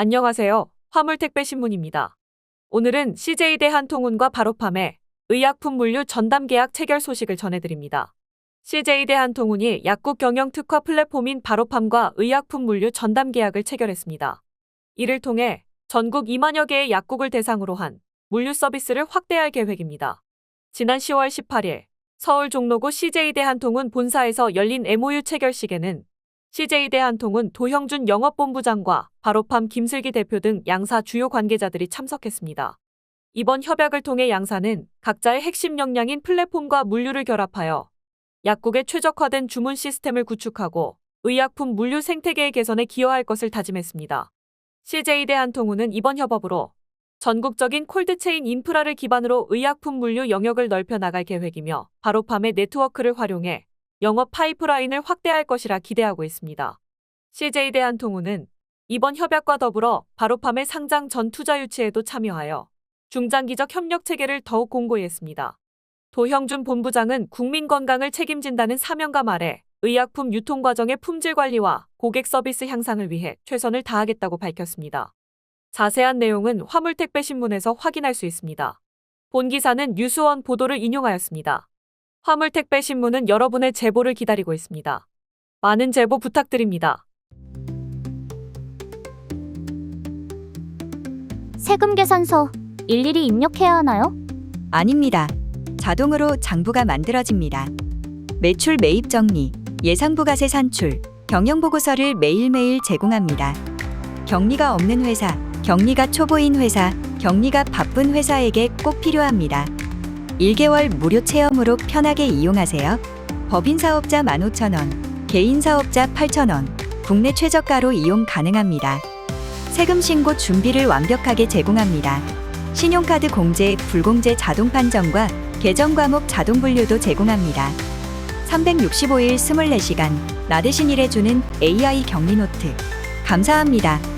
안녕하세요. 화물택배신문입니다. 오늘은 CJ 대한통운과 바로팜의 의약품 물류 전담 계약 체결 소식을 전해드립니다. CJ 대한통운이 약국 경영 특화 플랫폼인 바로팜과 의약품 물류 전담 계약을 체결했습니다. 이를 통해 전국 2만여 개의 약국을 대상으로 한 물류 서비스를 확대할 계획입니다. 지난 10월 18일 서울 종로구 CJ 대한통운 본사에서 열린 MOU 체결식에는 CJ 대 한통운 도형준 영업본부장과 바로팜 김슬기 대표 등 양사 주요 관계자들이 참석했습니다. 이번 협약을 통해 양사는 각자의 핵심 역량인 플랫폼과 물류를 결합하여 약국의 최적화된 주문 시스템을 구축하고 의약품 물류 생태계의 개선에 기여할 것을 다짐했습니다. CJ 대 한통운은 이번 협업으로 전국적인 콜드체인 인프라를 기반으로 의약품 물류 영역을 넓혀 나갈 계획이며 바로팜의 네트워크를 활용해 영업 파이프라인을 확대할 것이라 기대하고 있습니다. CJ 대한통운은 이번 협약과 더불어 바로팜의 상장 전 투자 유치에도 참여하여 중장기적 협력 체계를 더욱 공고히 했습니다. 도형준 본부장은 국민 건강을 책임진다는 사명감 아래 의약품 유통 과정의 품질 관리와 고객 서비스 향상을 위해 최선을 다하겠다고 밝혔습니다. 자세한 내용은 화물택배 신문에서 확인할 수 있습니다. 본 기사는 뉴스원 보도를 인용하였습니다. 화물택배 신문은 여러분의 제보를 기다리고 있습니다. 많은 제보 부탁드립니다. 세금 계산서 일일이 입력해야 하나요? 아닙니다. 자동으로 장부가 만들어집니다. 매출 매입 정리, 예상 부가세 산출, 경영 보고서를 매일매일 제공합니다. 격리가 없는 회사, 격리가 초보인 회사, 격리가 바쁜 회사에게 꼭 필요합니다. 1개월 무료 체험으로 편하게 이용하세요. 법인 사업자 15,000원, 개인 사업자 8,000원, 국내 최저가로 이용 가능합니다. 세금 신고 준비를 완벽하게 제공합니다. 신용카드 공제, 불공제 자동 판정과 계정 과목 자동 분류도 제공합니다. 365일 24시간 나 대신 일해주는 AI 격리 노트. 감사합니다.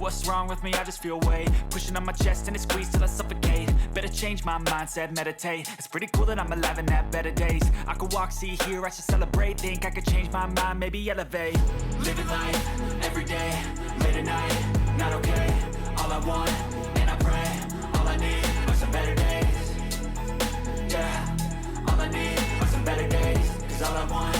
What's wrong with me? I just feel weight pushing on my chest and it squeezes till I suffocate. Better change my mindset, meditate. It's pretty cool that I'm alive and have better days. I could walk, see, hear, I should celebrate. Think I could change my mind, maybe elevate. Living life every day, late at night, not okay. All I want, and I pray, all I need are some better days. Yeah, all I need are some better all I want,